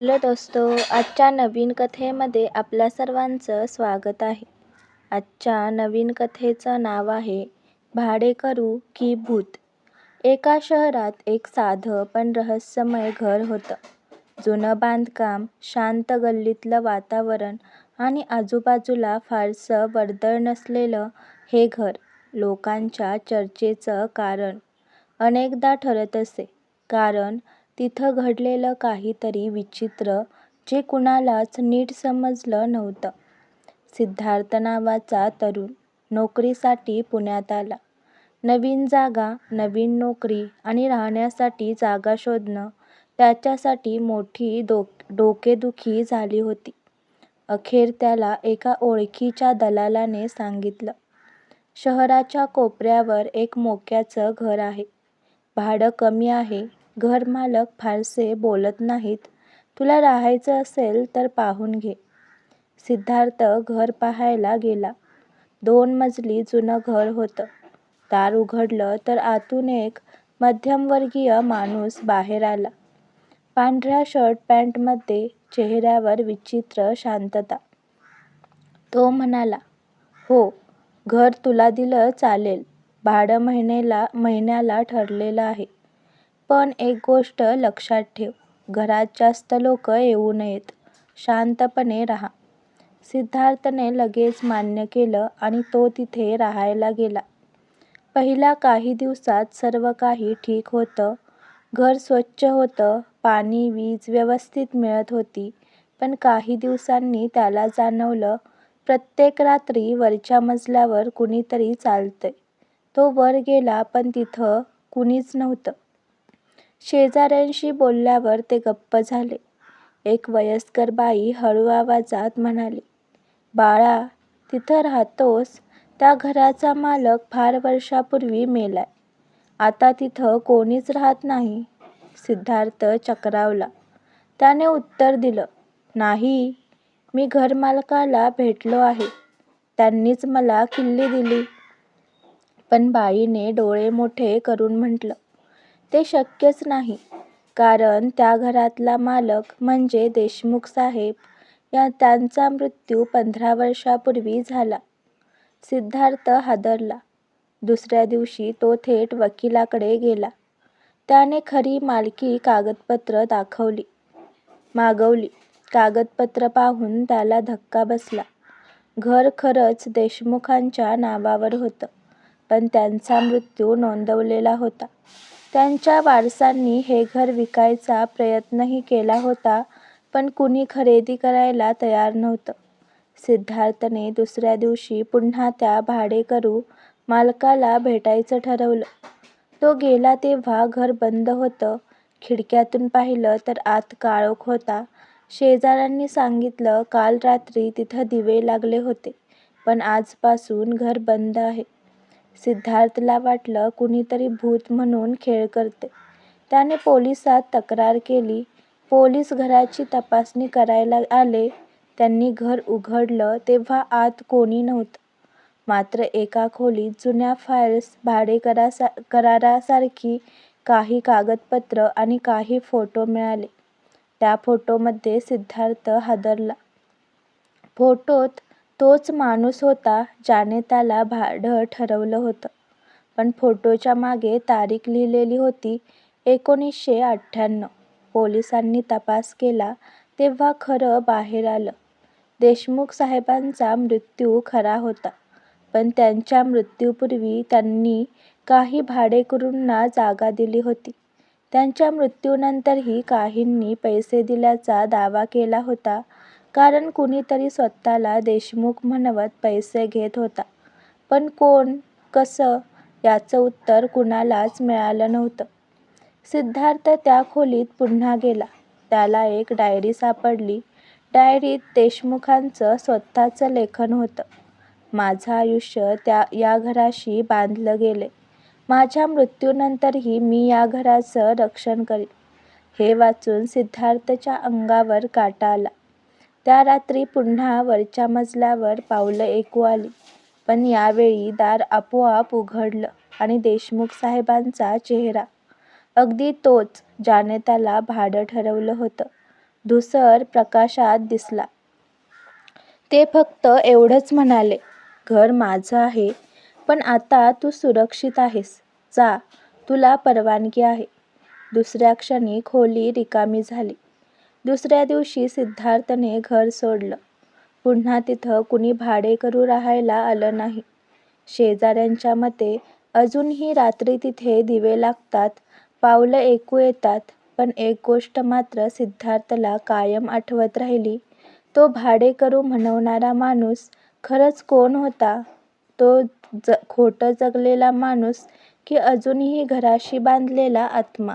Hello दोस्तो आजच्या नवीन कथेमध्ये आपल्या सर्वांचं स्वागत आहे. आजच्या नवीन कथेचं नाव आहे भाडे करू की भूत. एका शहरात एक साधं पण रहस्यमय घर होतं. जुनं बांधकाम, शांत गल्लीतलं वातावरण आणि आजूबाजूला फारसं वर्दळ नसलेलं हे घर लोकांच्या चर्चेचं कारण अनेकदा ठरत असे. कारण तिथं घडलेलं काहीतरी विचित्र जे कुणालाच नीट समजलं नव्हतं. सिद्धार्थ नावाचा तरुण नोकरीसाठी पुण्यात आला. नवीन जागा, नवीन नोकरी आणि राहण्यासाठी जागा शोधणं त्याच्यासाठी मोठी डोकेदुखी झाली होती. अखेर त्याला एका ओळखीच्या दलालाने सांगितलं, शहराच्या कोपऱ्यावर एक मोक्याचं घर आहे. भाडं कमी आहे. घरमालक फारसे बोलत नाहीत. तुला राहायचं असेल तर पाहून घे. सिद्धार्थ घर पाहायला गेला. दोन मजली जुनं घर होतं. दार उघडलं तर आतून एक मध्यमवर्गीय माणूस बाहेर आला. पांढऱ्या शर्ट पॅन्टमध्ये चेहऱ्यावर विचित्र शांतता. तो म्हणाला, हो, घर तुला दिलं चालेल. भाडं महिन्याला ठरलेलं आहे. पण एक गोष्ट लक्षात ठेव, घरात जास्त लोक येऊ नयेत. शांतपणे राहा. सिद्धार्थने लगेच मान्य केलं आणि तो तिथे राहायला गेला. पहिल्या काही दिवसात सर्व काही ठीक होतं. घर स्वच्छ होतं. पाणी, वीज व्यवस्थित मिळत होती. पण काही दिवसांनी त्याला जाणवलं, प्रत्येक रात्री वरच्या मजल्यावर कुणीतरी चालतंय. तो वर गेला पण तिथं कुणीच नव्हतं. शेजाऱ्यांशी बोलल्यावर ते गप्प झाले. एक वयस्कर बाई हळू आवाजात म्हणाली, बाळा, तिथं राहतोस त्या घराचा मालक फार वर्षांपूर्वी मेलाय. आता तिथं कोणीच राहत नाही. सिद्धार्थ चक्रावला. त्याने उत्तर दिलं, नाही, मी घरमालकाला भेटलो आहे. त्यांनीच मला किल्ली दिली. पण बाईने डोळे मोठे करून म्हटलं, ते शक्यच नाही. कारण त्या घरातला मालक म्हणजे देशमुख साहेब या त्यांचा मृत्यू पंधरा वर्षापूर्वी झाला. सिद्धार्थ हादरला. दुसऱ्या दिवशी तो थेट वकिलाकडे गेला. त्याने खरी मालकी कागदपत्रं मागवली. कागदपत्रं पाहून त्याला धक्का बसला. घर खरंच देशमुखांच्या नावावर होतं. पण त्यांचा मृत्यू नोंदवलेला होता. त्यांच्या वारसांनी हे घर विकायचा प्रयत्नही केला होता पण कुणी खरेदी करायला तयार नव्हतं. सिद्धार्थने दुसऱ्या दिवशी पुन्हा त्या भाडेकरू मालकाला भेटायचं ठरवलं. तो गेला तेव्हा घर बंद होतं. खिडक्यातून पाहिलं तर आत काळोख होता. शेजाऱ्यांनी सांगितलं, काल रात्री तिथं दिवे लागले होते. पण आजपासून घर बंद आहे. सिद्धार्थला वाटलं कुणीतरी भूत म्हणून खेळ करतंय. त्याने पोलिसात तक्रार केली. पोलीस घराची तपासणी करायला आले. त्यांनी घर उघडलं तेव्हा आत कोणी नव्हतं. मात्र एका खोलीत जुन्या फाईल्स, भाडेकरारासारखी काही कागदपत्रं आणि काही फोटो मिळाले. त्या फोटोमध्ये सिद्धार्थ हादरला. फोटोत तोच माणूस होता ज्याने त्याला भाडं ठरवलं होतं. पण फोटोच्या मागे तारीख लिहिलेली होती एकोणीसशे अठ्ठ्याण्णव. पोलिसांनी तपास केला तेव्हा खरं बाहेर आलं. देशमुख साहेबांचा मृत्यू खरा होता. पण त्यांच्या मृत्यूपूर्वी त्यांनी काही भाडेकरूंना जागा दिली होती. त्यांच्या मृत्यूनंतरही काहींनी पैसे दिल्याचा दावा केला होता. कारण कुणीतरी स्वतःला देशमुख म्हणवत पैसे घेत होता. पण कोण, कसं याचं उत्तर कुणालाच मिळालं नव्हतं. सिद्धार्थ त्या खोलीत पुन्हा गेला. त्याला एक डायरी सापडली. डायरीत देशमुखांचं स्वतःचं लेखन होतं. माझं आयुष्य या घराशी बांधलं गेलंय. माझ्या मृत्यूनंतरही मी या घराचं रक्षण करीन. हे वाचून सिद्धार्थच्या अंगावर काटा आला. त्या रात्री पुन्हा वरच्या मजल्यावर पावलं ऐकू आली. पण यावेळी दार आपोआप उघडलं आणि देशमुख साहेबांचा चेहरा. अगदी तोच ज्याने त्याला भाडं ठरवलं होतं. धुसर प्रकाशात दिसला. ते फक्त एवढंच म्हणाले, घर माझं आहे, पण आता तू सुरक्षित आहेस. जा, तुला परवानगी आहे. दुसऱ्या क्षणी खोली रिकामी झाली. दुसऱ्या दिवशी सिद्धार्थने घर सोडलं. पुन्हा तिथं कुणी भाडेकरू राहायला आलं नाही. शेजाऱ्यांच्या मते अजूनही रात्री तिथे दिवे लागतात, पावलं ऐकू येतात. पण एक गोष्ट मात्र सिद्धार्थला कायम आठवत राहिली. तो भाडेकरू म्हणवणारा माणूस खरंच कोण होता? तो ज खोटं जगलेला माणूस की अजूनही घराशी बांधलेला आत्मा?